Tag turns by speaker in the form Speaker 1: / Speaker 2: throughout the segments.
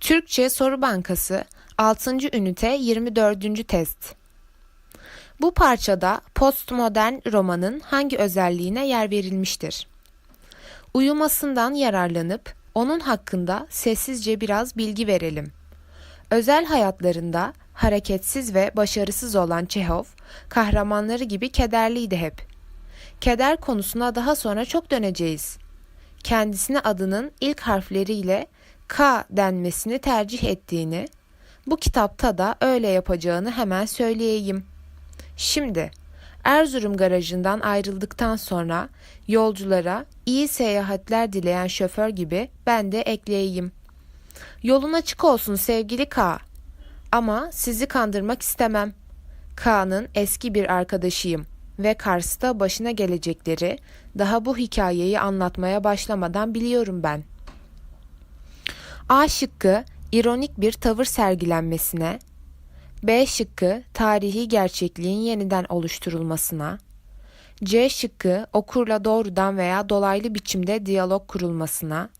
Speaker 1: Türkçe Soru Bankası 6. ünite 24. test. Bu parçada postmodern romanın hangi özelliğine yer verilmiştir? Uyumasından yararlanıp onun hakkında sessizce biraz bilgi verelim. Özel hayatlarında hareketsiz ve başarısız olan Çehov, kahramanları gibi kederliydi hep. Keder konusuna daha sonra çok döneceğiz. Kendisine adının ilk harfleriyle K denmesini tercih ettiğini, bu kitapta da öyle yapacağını hemen söyleyeyim. Şimdi Erzurum garajından ayrıldıktan sonra yolculara iyi seyahatler dileyen şoför gibi ben de ekleyeyim. Yolun açık olsun sevgili K. Ama sizi kandırmak istemem. K'nın eski bir arkadaşıyım ve Kars'ta başına gelecekleri daha bu hikayeyi anlatmaya başlamadan biliyorum ben. A şıkkı ironik bir tavır sergilenmesine, B şıkkı tarihi gerçekliğin yeniden oluşturulmasına, C şıkkı okurla doğrudan veya dolaylı biçimde diyalog kurulmasına,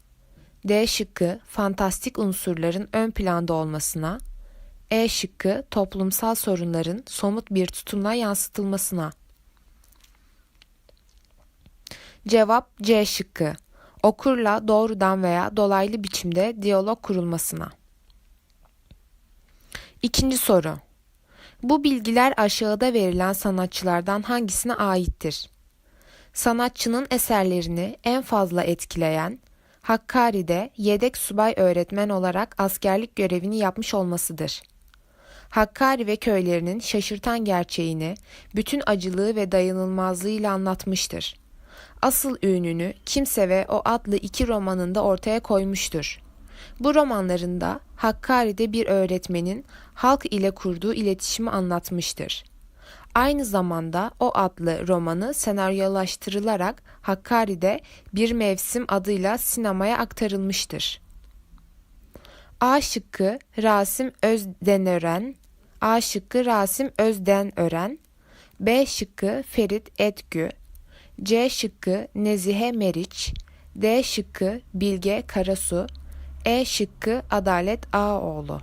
Speaker 1: D şıkkı fantastik unsurların ön planda olmasına, E şıkkı toplumsal sorunların somut bir tutumla yansıtılmasına. Cevap C şıkkı. Okurla doğrudan veya dolaylı biçimde diyalog kurulmasına. İkinci soru. Bu bilgiler aşağıda verilen sanatçılardan hangisine aittir? Sanatçının eserlerini en fazla etkileyen, Hakkari'de yedek subay öğretmen olarak askerlik görevini yapmış olmasıdır. Hakkari ve köylerinin şaşırtan gerçeğini bütün acılığı ve dayanılmazlığıyla anlatmıştır. Asıl ününü Kimse ve O adlı iki romanında ortaya koymuştur. Bu romanlarında Hakkari'de bir öğretmenin halk ile kurduğu iletişimi anlatmıştır. Aynı zamanda o adlı romanı senaryolaştırılarak Hakkari'de bir mevsim adıyla sinemaya aktarılmıştır. A şıkkı Rasim Özdenören, A şıkkı Rasim Özdenören, B şıkkı Ferit Etgü, C şıkkı Nezihe Meriç, D şıkkı Bilge Karasu, E şıkkı Adalet Ağoğlu.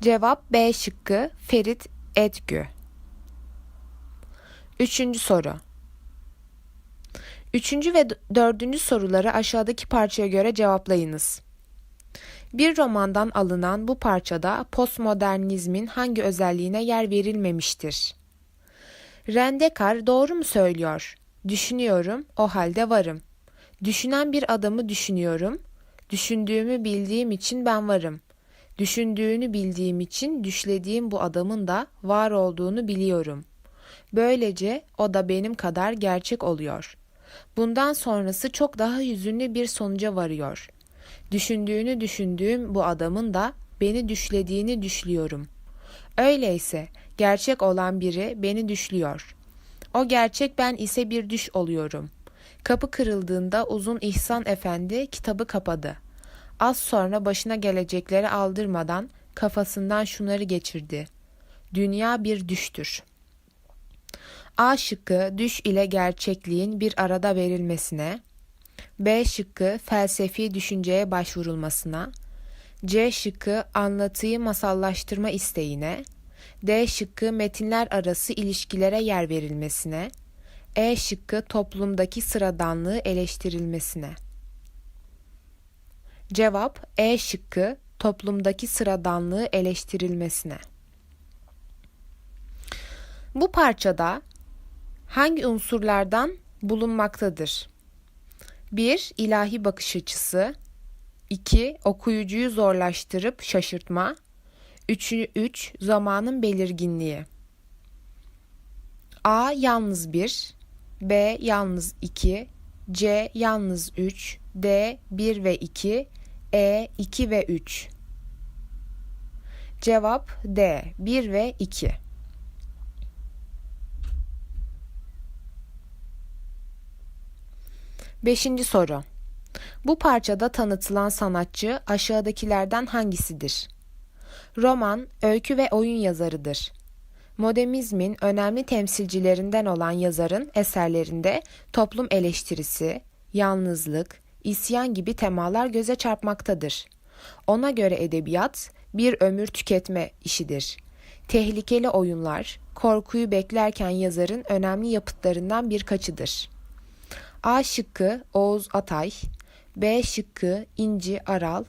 Speaker 1: Cevap B şıkkı Ferit Etgü. Üçüncü soru. Üçüncü ve dördüncü soruları aşağıdaki parçaya göre cevaplayınız. Bir romandan alınan bu parçada postmodernizmin hangi özelliğine yer verilmemiştir? Rendekar doğru mu söylüyor? Düşünüyorum, o halde varım. Düşünen bir adamı düşünüyorum. Düşündüğümü bildiğim için ben varım. Düşündüğünü bildiğim için düşlediğim bu adamın da var olduğunu biliyorum. Böylece o da benim kadar gerçek oluyor. Bundan sonrası çok daha hüzünlü bir sonuca varıyor. Düşündüğünü düşündüğüm bu adamın da beni düşlediğini düşlüyorum. Öyleyse gerçek olan biri beni düşlüyor. O gerçek ben ise bir düş oluyorum. Kapı kırıldığında uzun İhsan Efendi kitabı kapadı. Az sonra başına gelecekleri aldırmadan kafasından şunları geçirdi. Dünya bir düştür. A şıkkı düş ile gerçekliğin bir arada verilmesine, B şıkkı felsefi düşünceye başvurulmasına, C şıkkı anlatıyı masallaştırma isteğine, D şıkkı metinler arası ilişkilere yer verilmesine, E şıkkı toplumdaki sıradanlığı eleştirilmesine. Cevap E şıkkı toplumdaki sıradanlığı eleştirilmesine. Bu parçada hangi unsurlardan bulunmaktadır? 1. ilahi bakış açısı 2. Okuyucuyu zorlaştırıp şaşırtma 3. 3. Zamanın belirginliği A. Yalnız 1 B. Yalnız 2 C. Yalnız 3 D. 1 ve 2 E. 2 ve 3 Cevap D. 1 ve 2 Beşinci soru. Bu parçada tanıtılan sanatçı aşağıdakilerden hangisidir? Roman, öykü ve oyun yazarıdır. Modernizmin önemli temsilcilerinden olan yazarın eserlerinde toplum eleştirisi, yalnızlık, isyan gibi temalar göze çarpmaktadır. Ona göre edebiyat bir ömür tüketme işidir. Tehlikeli oyunlar, korkuyu beklerken yazarın önemli yapıtlarından birkaçıdır. A şıkkı Oğuz Atay, B şıkkı İnci Aral,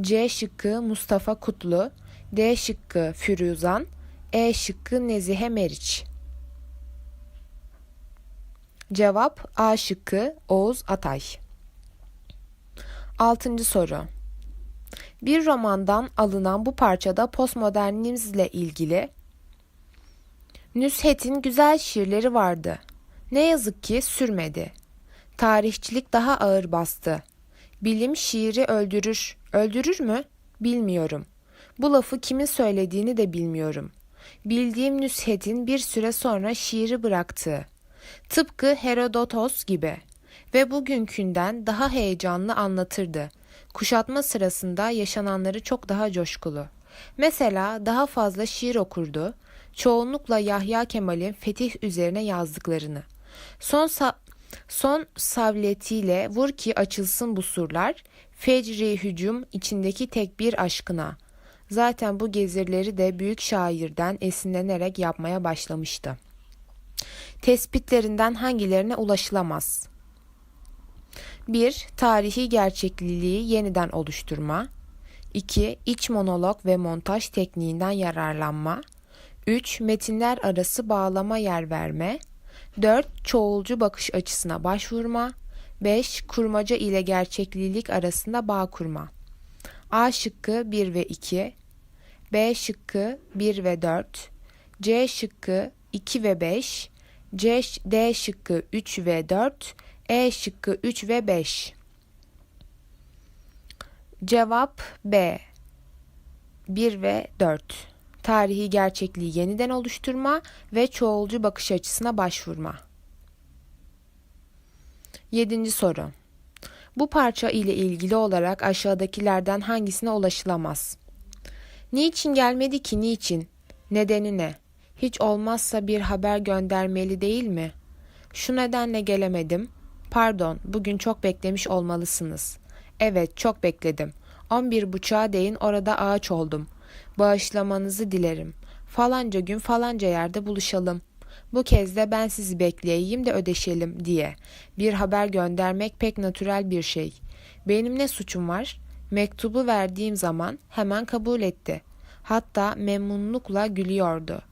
Speaker 1: C şıkkı Mustafa Kutlu, D şıkkı Firuzan, E şıkkı Nezihe Meriç. Cevap A şıkkı Oğuz Atay. Altıncı soru. Bir romandan alınan bu parçada postmodernizmle ilgili Nüshet'in güzel şiirleri vardı. Ne yazık ki sürmedi. Tarihçilik daha ağır bastı. Bilim şiiri öldürür. Öldürür mü? Bilmiyorum. Bu lafı kimin söylediğini de bilmiyorum. Bildiğim Nüshet'in bir süre sonra şiiri bıraktığı. Tıpkı Herodotos gibi ve bugünkünden daha heyecanlı anlatırdı. Kuşatma sırasında yaşananları çok daha coşkulu. Mesela daha fazla şiir okurdu, çoğunlukla Yahya Kemal'in fetih üzerine yazdıklarını. Son son savletiyle vur ki açılsın bu surlar, fecri hücum içindeki tek bir aşkına. Zaten bu gezirleri de büyük şairden esinlenerek yapmaya başlamıştı. Tespitlerinden hangilerine ulaşılamaz? 1. Tarihi gerçekliliği yeniden oluşturma. 2. İç monolog ve montaj tekniğinden yararlanma. 3. Metinler arası bağlama yer verme. 4. Çoğulcu bakış açısına başvurma. 5. Kurmaca ile gerçeklilik arasında bağ kurma. A şıkkı 1 ve 2. B şıkkı 1 ve 4. C şıkkı 2 ve 5. C, D şıkkı 3 ve 4. E şıkkı 3 ve 5. Cevap B. 1 ve 4. Tarihi gerçekliği yeniden oluşturma ve çoğulcu bakış açısına başvurma. 7. soru. Bu parça ile ilgili olarak aşağıdakilerden hangisine ulaşılamaz? Niçin gelmedi ki niçin? Nedeni ne? Hiç olmazsa bir haber göndermeli değil mi? Şu nedenle gelemedim. Pardon, bugün çok beklemiş olmalısınız. Evet, çok bekledim. 11 buçuğa değin orada ağaç oldum. Bağışlamanızı dilerim. Falanca gün falanca yerde buluşalım. Bu kez de ben sizi bekleyeyim de ödeşelim diye. Bir haber göndermek pek natürel bir şey. Benim ne suçum var? Mektubu verdiğim zaman hemen kabul etti. Hatta memnunlukla gülüyordu.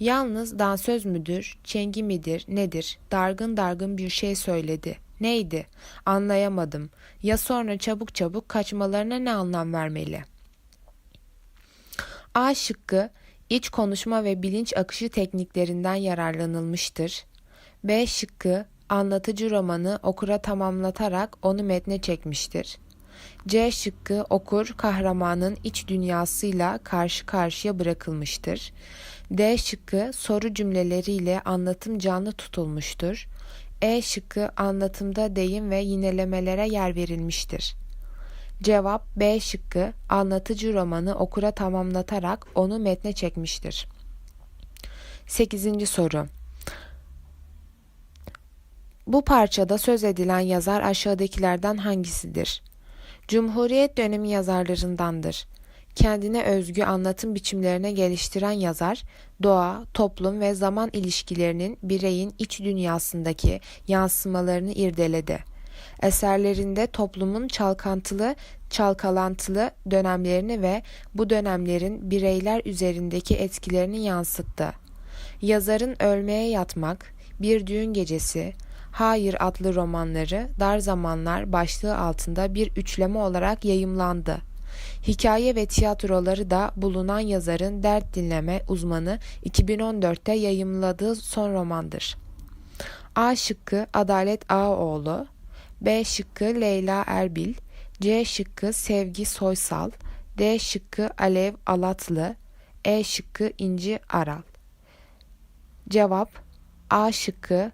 Speaker 1: Yalnız dansöz müdür, çengi midir, nedir? Dargın dargın bir şey söyledi. Neydi? Anlayamadım. Ya sonra çabuk çabuk kaçmalarına ne anlam vermeli? A şıkkı iç konuşma ve bilinç akışı tekniklerinden yararlanılmıştır. B şıkkı anlatıcı romanı okura tamamlatarak onu metne çekmiştir. C şıkkı okur kahramanın iç dünyasıyla karşı karşıya bırakılmıştır. D şıkkı soru cümleleriyle anlatım canlı tutulmuştur. E şıkkı anlatımda deyim ve yinelemelere yer verilmiştir. Cevap B şıkkı anlatıcı romanı okura tamamlatarak onu metne çekmiştir. 8. soru. Bu parçada söz edilen yazar aşağıdakilerden hangisidir? Cumhuriyet dönemi yazarlarındandır. Kendine özgü anlatım biçimlerine geliştiren yazar, doğa, toplum ve zaman ilişkilerinin bireyin iç dünyasındaki yansımalarını irdeledi. Eserlerinde toplumun çalkantılı, çalkalantılı dönemlerini ve bu dönemlerin bireyler üzerindeki etkilerini yansıttı. Yazarın Ölmeye Yatmak, Bir Düğün Gecesi, Hayır adlı romanları dar zamanlar başlığı altında bir üçleme olarak yayımlandı. Hikaye ve tiyatroları da bulunan yazarın dert dinleme uzmanı 2014'te yayımladığı son romandır. A şıkkı Adalet Ağaoğlu, B şıkkı Leyla Erbil, C şıkkı Sevgi Soysal, D şıkkı Alev Alatlı, E şıkkı İnci Aral. Cevap A şıkkı